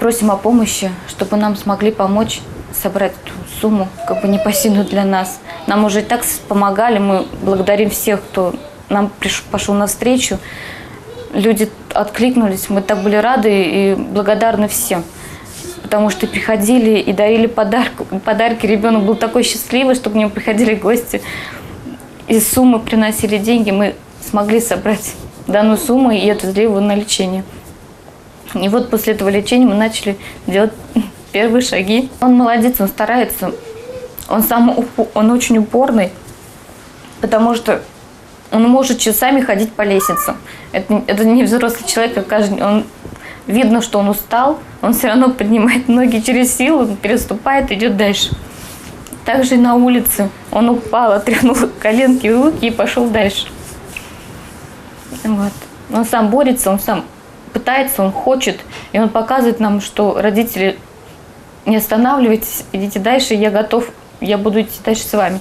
просим о помощи, чтобы нам смогли помочь собрать ту сумму, как бы непосильную для нас. Нам уже и так помогали, мы благодарим всех, кто нам приш- пошел навстречу. Люди откликнулись, мы так были рады и благодарны всем. Потому что приходили и дарили подарки. подарки. Ребенок был такой счастливый, что к нему приходили гости. Из суммы приносили деньги, мы смогли собрать данную сумму и отвезли его на лечение. И вот после этого лечения мы начали делать первые шаги. Он молодец, он старается. Он сам он очень упорный, потому что он может часами ходить по лестницам. Это, это не взрослый человек, а каждый, он видно, что он устал, он все равно поднимает ноги через силу, переступает, идет дальше. Также и на улице он упал, отряхнул коленки и руки и пошел дальше. Вот. Он сам борется, он сам пытается, он хочет, и он показывает нам, что родители, не останавливайтесь, идите дальше, я готов, я буду идти дальше с вами.